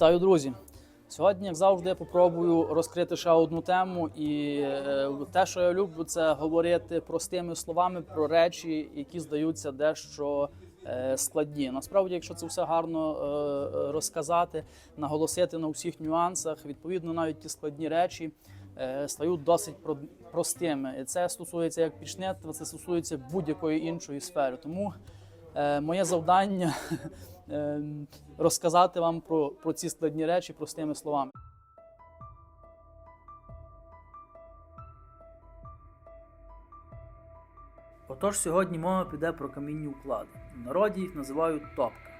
Вітаю, друзі! Сьогодні, як завжди, я попробую розкрити ще одну тему. І е, те, що я люблю, це говорити простими словами про речі, які здаються дещо е, складні. Насправді, якщо це все гарно е, розказати, наголосити на всіх нюансах, відповідно, навіть ті складні речі стають досить про- простими. І це стосується як пічництва, це стосується будь-якої іншої сфери. Тому моє завдання розказати вам про, про ці складні речі простими словами. Отож, сьогодні мова піде про камінні уклади. В народі їх називають топка.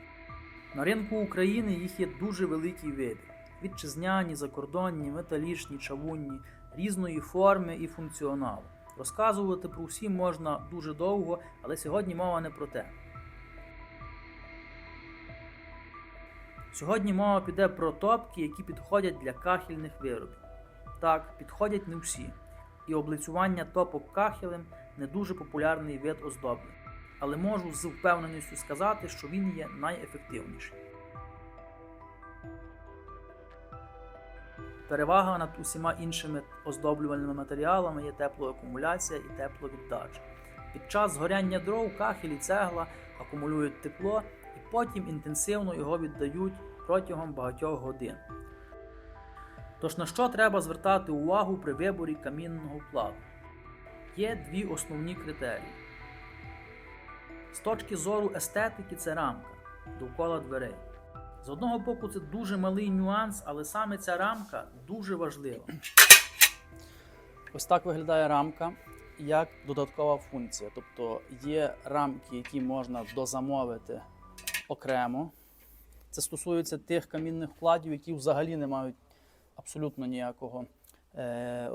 На ринку України їх є дуже великий вибір: вітчизняні, закордонні, металічні, чавунні, різної форми і функціоналу. Розказувати про всі можна дуже довго, але сьогодні мова не про те. Сьогодні мова піде про топки, які підходять для кахельних виробів. Так, підходять не всі. І облицювання топок кахелем не дуже популярний вид оздоблення. Але можу з впевненістю сказати, що він є найефективніший. Перевага над усіма іншими оздоблювальними матеріалами є теплоакумуляція і тепловіддача. Під час згоряння дров кахель і цегла акумулюють тепло потім інтенсивно його віддають протягом багатьох годин. Тож на що треба звертати увагу при виборі камінного вкладу? Є дві основні критерії. З точки зору естетики це рамка довкола дверей. З одного боку, це дуже малий нюанс, але саме ця рамка дуже важлива. Ось так виглядає рамка як додаткова функція. Тобто є рамки, які можна дозамовити окремо. Це стосується тих камінних вкладів, які взагалі не мають абсолютно ніякого, е,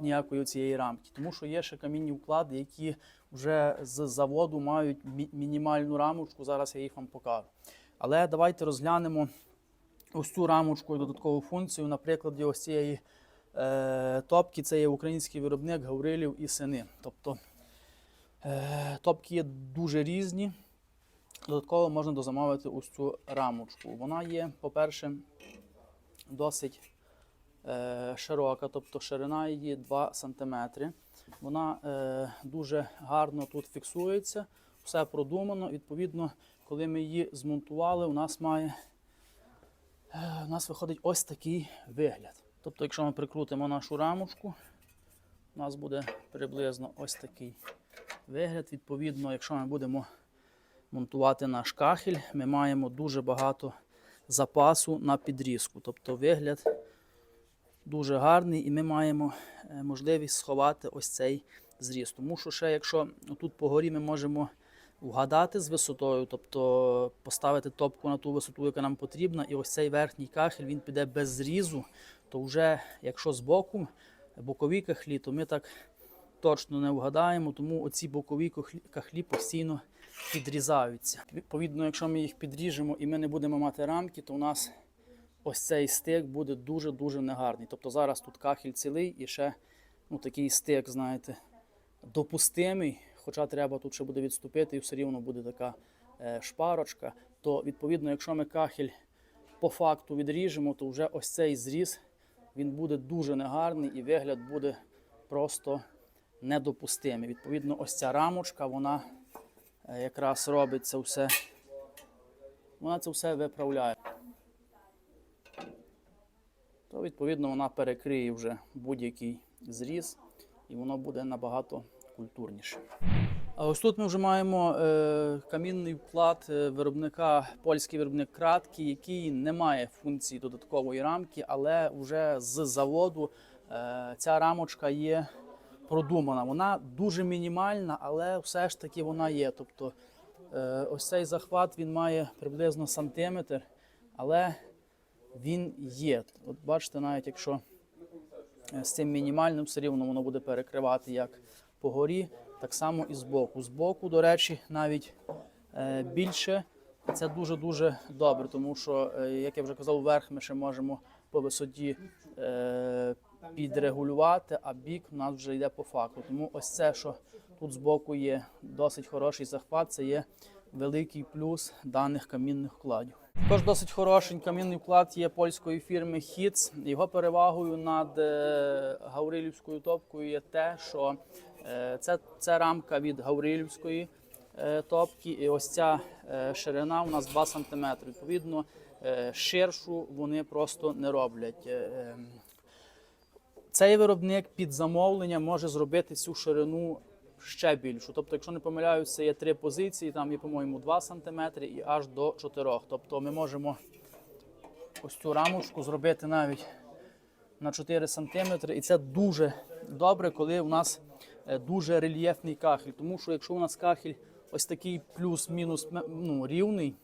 ніякої цієї рамки. Тому що є ще камінні вклади, які вже з заводу мають мі- мінімальну рамочку. Зараз я їх вам покажу. Але давайте розглянемо ось цю рамочку і додаткову функцію. На прикладі ось цієї е, топки це є український виробник Гаврилів і сини. Тобто е, топки є дуже різні. Додатково можна дозамовити ось цю рамочку. Вона є, по-перше, досить е, широка, тобто ширина її 2 см. Вона е, дуже гарно тут фіксується, все продумано. Відповідно, коли ми її змонтували, у нас має е, у нас виходить ось такий вигляд. Тобто, якщо ми прикрутимо нашу рамочку, у нас буде приблизно ось такий вигляд. Відповідно, якщо ми будемо монтувати наш кахель, ми маємо дуже багато запасу на підрізку. Тобто вигляд дуже гарний, і ми маємо е, можливість сховати ось цей зріз. Тому що ще, якщо тут по горі ми можемо вгадати з висотою, тобто поставити топку на ту висоту, яка нам потрібна, і ось цей верхній кахель він піде без зрізу, то вже якщо з боку бокові кахлі, то ми так точно не вгадаємо, тому оці бокові кахлі- постійно підрізаються. Відповідно, якщо ми їх підріжемо і ми не будемо мати рамки, то у нас ось цей стик буде дуже-дуже негарний. Тобто зараз тут кахель цілий і ще ну, такий стик, знаєте, допустимий, хоча треба тут ще буде відступити, і все рівно буде така е, шпарочка. То відповідно, якщо ми кахель по факту відріжемо, то вже ось цей зріз він буде дуже негарний і вигляд буде просто недопустимий. Відповідно, ось ця рамочка, вона якраз робить це все. Вона це все виправляє. То, відповідно, вона перекриє вже будь-який зріз, і воно буде набагато культурніше. А ось тут ми вже маємо е, камінний вклад е, виробника, польський виробник кратки, який не має функції додаткової рамки, але вже з заводу е, ця рамочка є продумана. Вона дуже мінімальна, але все ж таки вона є. Тобто е, ось цей захват він має приблизно сантиметр, але він є. От бачите, навіть якщо е, з цим мінімальним все рівно воно буде перекривати як по горі, так само і збоку. Збоку, до речі, навіть е, більше. Це дуже-дуже добре, тому що, як я вже казав, вверх ми ще можемо по висоті підрегулювати, а бік у нас вже йде по факту. Тому ось це, що тут збоку є досить хороший захват, це є великий плюс даних камінних вкладів. Також досить хороший камінний вклад є польської фірми Хіц. Його перевагою над е, Гаврилівською топкою є те, що е, це, це рамка від Гаврилівської е, топки, і ось ця ширина у нас 2 см. Відповідно, ширшу вони просто не роблять. Цей виробник під замовлення може зробити цю ширину ще більшу. Тобто, якщо не помиляюся, є три позиції, там є, по-моєму, 2 см і аж до 4 Тобто ми можемо ось цю рамочку зробити навіть на 4 см. І це дуже добре, коли у нас е, дуже рельєфний кахель. Тому що якщо у нас кахель ось такий плюс-мінус ну, рівний,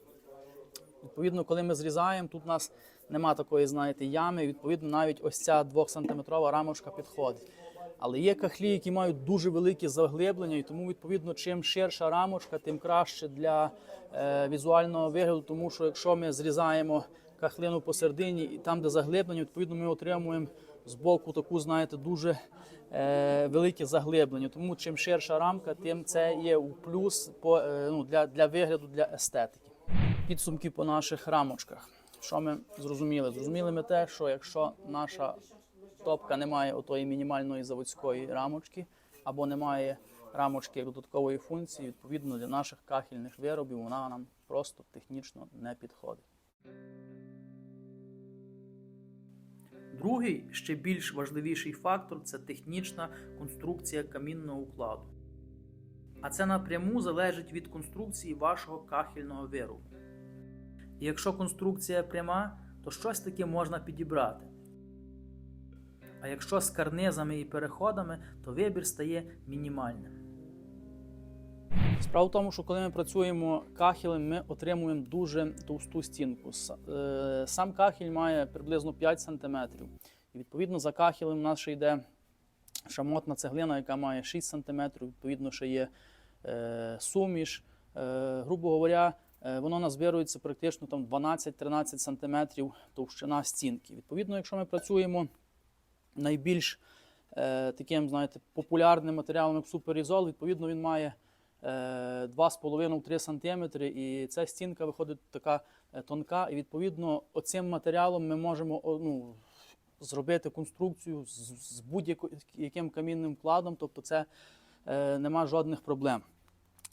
Відповідно, коли ми зрізаємо, тут у нас нема такої, знаєте, ями. Відповідно, навіть ось ця 2-сантиметрова рамочка підходить. Але є кахлі, які мають дуже великі заглиблення, і тому, відповідно, чим ширша рамочка, тим краще для е, візуального вигляду. Тому що якщо ми зрізаємо кахлину посередині і там, де заглиблення, відповідно, ми отримуємо з боку таку, знаєте, дуже е, велике заглиблення. Тому чим ширша рамка, тим це є у плюс по, е, ну, для, для вигляду, для естетики. Підсумки по наших рамочках. Що ми зрозуміли? Зрозуміли ми те, що якщо наша топка не має отої мінімальної заводської рамочки, або не має рамочки як додаткової функції, відповідно для наших кахельних виробів вона нам просто технічно не підходить. Другий, ще більш важливіший фактор це технічна конструкція камінного укладу. А це напряму залежить від конструкції вашого кахельного виробу. І якщо конструкція пряма, то щось таке можна підібрати. А якщо з карнизами і переходами, то вибір стає мінімальним. Справа в тому, що коли ми працюємо кахелем, ми отримуємо дуже товсту стінку. Е, Сам кахель має приблизно 5 см. І відповідно за кахелем у нас ще йде шамотна цеглина, яка має 6 см. Відповідно, ще є е, суміш. Е, грубо говоря, воно назбирується практично там 12-13 см товщина стінки. Відповідно, якщо ми працюємо найбільш е, таким, знаєте, популярним матеріалом, як суперізол, відповідно, він має е, 2,5-3 см, і ця стінка виходить така е, тонка. І відповідно, оцим матеріалом ми можемо ну, зробити конструкцію з, з будь-яким камінним вкладом, тобто це е, нема жодних проблем.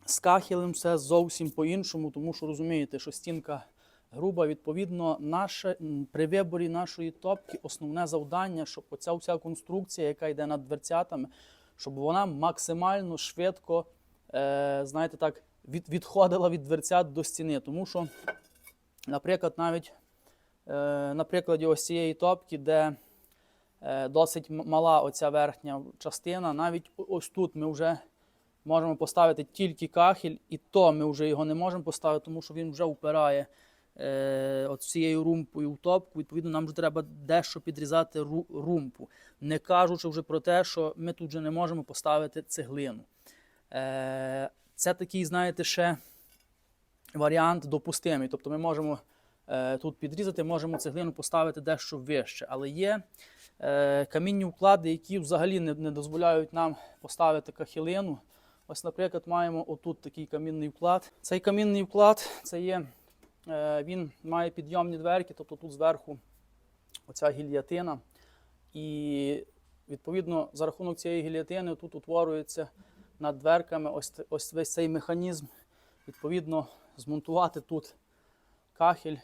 З кахелем все зовсім по-іншому, тому що розумієте, що стінка груба, відповідно, наше, при виборі нашої топки основне завдання, щоб оця вся конструкція, яка йде над дверцятами, щоб вона максимально швидко, е, знаєте так, від, відходила від дверцят до стіни. Тому що, наприклад, навіть е, на прикладі ось цієї топки, де е, досить мала оця верхня частина, навіть ось тут ми вже можемо поставити тільки кахель, і то ми вже його не можемо поставити, тому що він вже впирає е, от цією румпою в топку. Відповідно, нам вже треба дещо підрізати ру- румпу, не кажучи вже про те, що ми тут вже не можемо поставити цеглину. Е, це такий, знаєте, ще варіант допустимий. Тобто ми можемо е, тут підрізати, можемо цеглину поставити дещо вище. Але є е, камінні вклади, які взагалі не, не дозволяють нам поставити кахилину. Ось, наприклад, маємо отут такий камінний вклад. Цей камінний вклад це є, е, він має підйомні дверки, тобто тут зверху оця гільятина. І відповідно за рахунок цієї гільятини тут утворюється над дверками ось, ось весь цей механізм. Відповідно, змонтувати тут кахель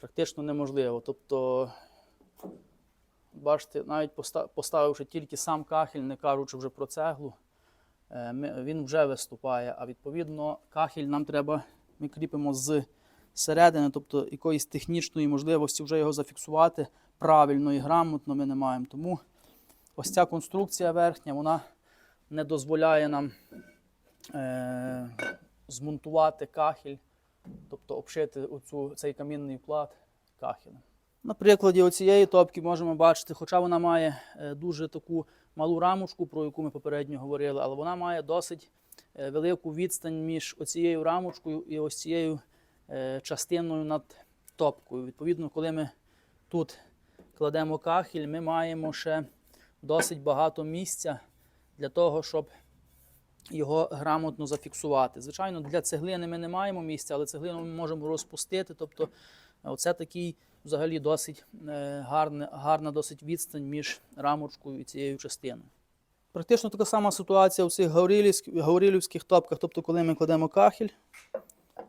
практично неможливо. Тобто, бачите, навіть поставивши тільки сам кахель, не кажучи вже про цеглу, він вже виступає. А відповідно, кахель нам треба, ми кріпимо з середини, тобто якоїсь технічної можливості вже його зафіксувати правильно і грамотно ми не маємо. Тому ось ця конструкція верхня, вона не дозволяє нам е, змонтувати кахель, тобто обшити оцю, цей камінний вклад кахелем. На прикладі оцієї топки можемо бачити, хоча вона має е, дуже таку малу рамочку, про яку ми попередньо говорили, але вона має досить е, велику відстань між оцією рамочкою і ось цією е, частиною над топкою. Відповідно, коли ми тут кладемо кахель, ми маємо ще досить багато місця для того, щоб його грамотно зафіксувати. Звичайно, для цеглини ми не маємо місця, але цеглину ми можемо розпустити. Тобто, оце такий взагалі досить е, гарна, гарна досить відстань між рамочкою і цією частиною. Практично така сама ситуація у цих гаврилівських, топках. Тобто, коли ми кладемо кахель,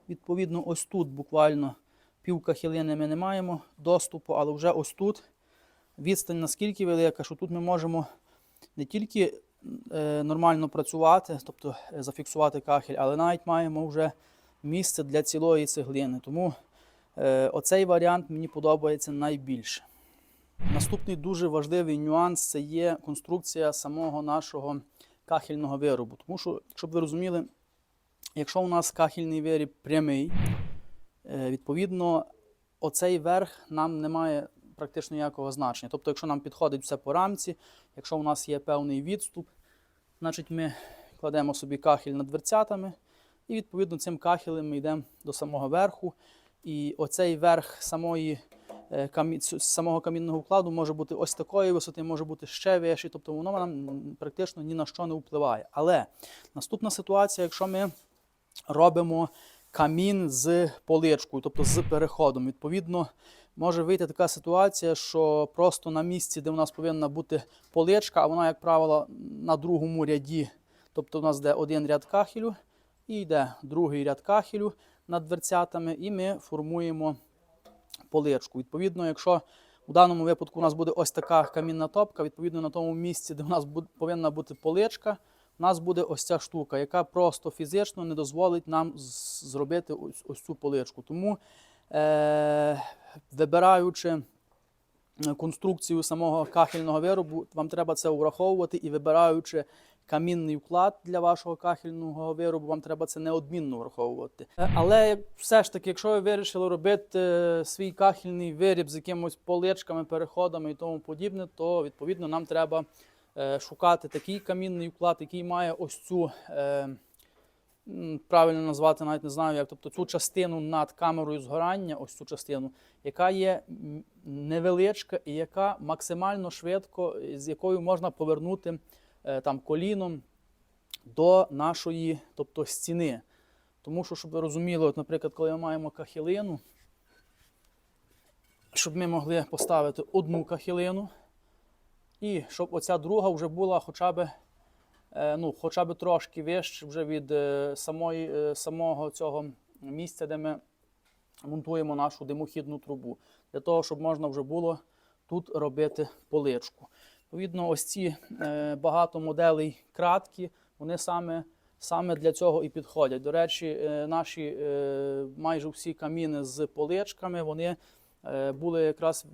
відповідно, ось тут буквально пів кахілини ми не маємо доступу, але вже ось тут відстань наскільки велика, що тут ми можемо не тільки е, нормально працювати, тобто е, зафіксувати кахель, але навіть маємо вже місце для цілої цеглини. Тому оцей варіант мені подобається найбільше. Наступний дуже важливий нюанс це є конструкція самого нашого кахельного виробу. Тому що, щоб ви розуміли, якщо у нас кахельний виріб прямий, е, відповідно, оцей верх нам не має практично ніякого значення. Тобто, якщо нам підходить все по рамці, якщо у нас є певний відступ, значить ми кладемо собі кахель над дверцятами, і відповідно цим кахелем ми йдемо до самого верху. І оцей верх самої, е, самого камінного вкладу може бути ось такої висоти, може бути ще вищий, тобто воно нам практично ні на що не впливає. Але наступна ситуація, якщо ми робимо камін з поличкою, тобто з переходом, відповідно, може вийти така ситуація, що просто на місці, де у нас повинна бути поличка, а вона, як правило, на другому ряді, тобто у нас йде один ряд кахелю і йде другий ряд кахелю над дверцятами, і ми формуємо поличку. Відповідно, якщо у даному випадку у нас буде ось така камінна топка, відповідно на тому місці, де у нас повинна бути поличка, у нас буде ось ця штука, яка просто фізично не дозволить нам зробити ось, ось цю поличку. Тому, е- вибираючи е, конструкцію самого кахельного виробу, вам треба це враховувати і вибираючи камінний вклад для вашого кахельного виробу, вам треба це неодмінно враховувати. Е, Але все ж таки, якщо ви вирішили робити е, свій кахельний виріб з якимось поличками, переходами і тому подібне, то відповідно нам треба е, шукати такий камінний вклад, який має ось цю. Правильно назвати, навіть не знаю, як тобто цю частину над камерою згорання, ось цю частину, яка є невеличка і яка максимально швидко, з якою можна повернути там коліном до нашої тобто, стіни. Тому що, щоб ви розуміли, от, наприклад, коли ми маємо кахилину, щоб ми могли поставити одну кахилину, і щоб оця друга вже була хоча б, е, ну, хоча б трошки вище вже від е, самої, е, самого цього місця, де ми монтуємо нашу димохідну трубу, для того, щоб можна вже було тут робити поличку. Відповідно, ось ці е, багато моделей краткі, вони саме, саме для цього і підходять. До речі, е, наші е, майже всі каміни з поличками, вони були якраз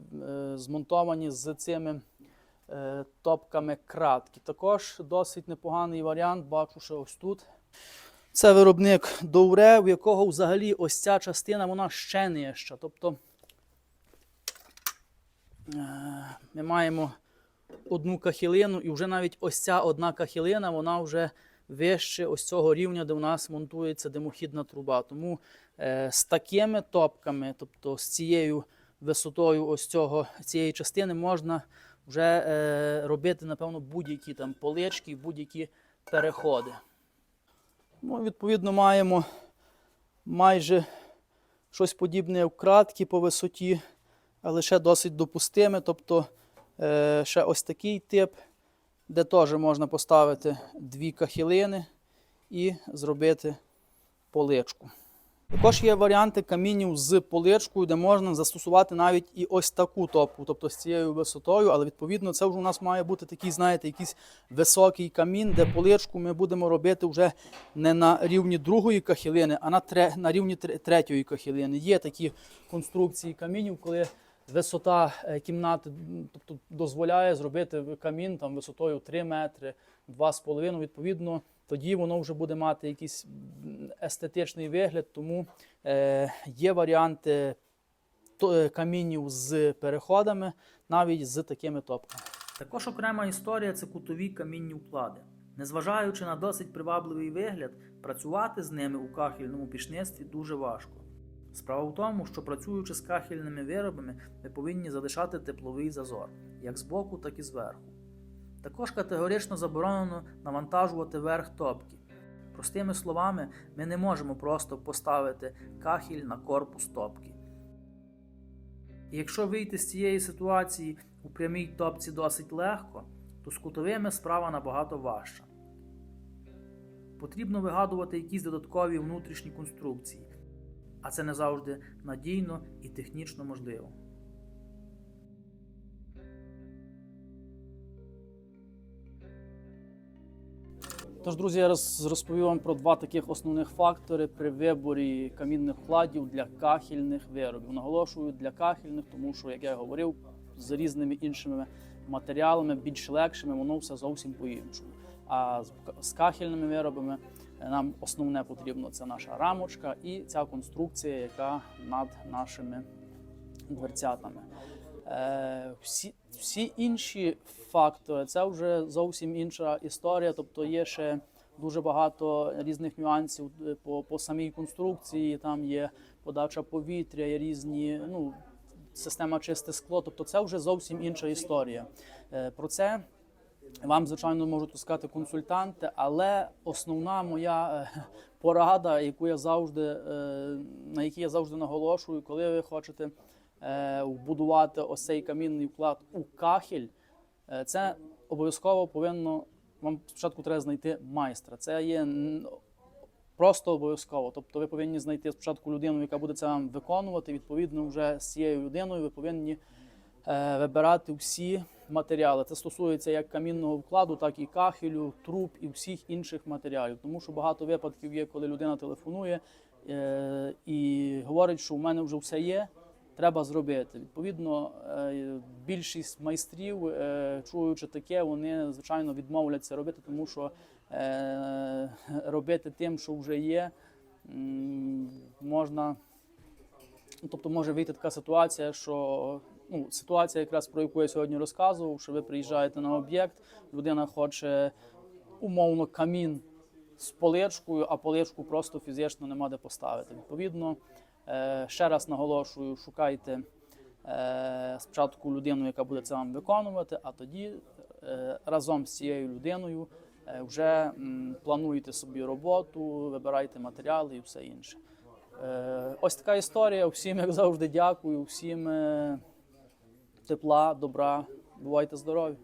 змонтовані з цими топками краткі. Також досить непоганий варіант, бачу, що ось тут. Це виробник Довре, у якого взагалі ось ця частина вона ще нижча. Тобто ми маємо одну кахілину, і вже навіть ось ця одна кахілина, вона вже вище ось цього рівня, де у нас монтується димохідна труба. Тому е, з такими топками, тобто з цією висотою ось цього, цієї частини, можна вже е, робити, напевно, будь-які там полички, будь-які переходи. Ну, відповідно, маємо майже щось подібне вкратки по висоті, але ще досить допустиме. Тобто ще ось такий тип, де теж можна поставити дві кахілини і зробити поличку. Також є варіанти камінів з поличкою, де можна застосувати навіть і ось таку топку, тобто з цією висотою, але відповідно це вже у нас має бути такий, знаєте, якийсь високий камін, де поличку ми будемо робити вже не на рівні другої кахілини, а на, тре, на рівні тре- третьої кахілини. Є такі конструкції камінів, коли висота е, кімнати тобто, дозволяє зробити камін там, висотою 3 метри, 2,5. Відповідно, тоді воно вже буде мати якийсь естетичний вигляд, тому е, є варіанти е, камінів з переходами, навіть з такими топками. Також окрема історія це кутові камінні вклади. Незважаючи на досить привабливий вигляд, працювати з ними у кахельному пічництві дуже важко. Справа в тому, що працюючи з кахельними виробами, ви повинні залишати тепловий зазор як збоку, так і зверху. Також категорично заборонено навантажувати верх топки. Простими словами, ми не можемо просто поставити кахіль на корпус топки. І якщо вийти з цієї ситуації у прямій топці досить легко, то з кутовими справа набагато важча. Потрібно вигадувати якісь додаткові внутрішні конструкції, а це не завжди надійно і технічно можливо. Тож, друзі, я роз- розповів вам про два таких основних фактори при виборі камінних вкладів для кахельних виробів. Наголошую для кахельних, тому що, як я говорив, з різними іншими матеріалами, більш легшими, воно все зовсім по-іншому. А з, кахельними виробами нам основне потрібно це наша рамочка і ця конструкція, яка над нашими дверцятами. Е, всі, всі інші фактори це вже зовсім інша історія. Тобто є ще дуже багато різних нюансів е, по, по самій конструкції. Там є подача повітря, є різні ну, система чисте скло. Тобто це вже зовсім інша історія. Е, про це вам, звичайно, можуть сказати консультанти, але основна моя е, порада, яку я завжди, е, на якій я завжди наголошую, коли ви хочете е, вбудувати ось цей камінний вклад у кахель, е, це обов'язково повинно вам спочатку треба знайти майстра. Це є просто обов'язково. Тобто ви повинні знайти спочатку людину, яка буде це вам виконувати. Відповідно, вже з цією людиною ви повинні вибирати всі матеріали. Це стосується як камінного вкладу, так і кахелю, труб і всіх інших матеріалів. Тому що багато випадків є, коли людина телефонує е, і говорить, що у мене вже все є. Треба зробити. Відповідно, е, більшість майстрів, е, чуючи таке, вони звичайно відмовляться робити, тому що робити тим, що вже є, можна. Тобто може вийти така ситуація, що ну, ситуація, якраз про яку я сьогодні розказував, що ви приїжджаєте на об'єкт, людина хоче умовно камін з поличкою, а поличку просто фізично нема де поставити. Відповідно, е, ще раз наголошую, шукайте е, спочатку людину, яка буде це вам виконувати, а тоді е, разом з цією людиною вже плануєте собі роботу, вибирайте матеріали і все інше. Ось така історія. Всім, як завжди, дякую, всім тепла, добра. Бувайте здорові!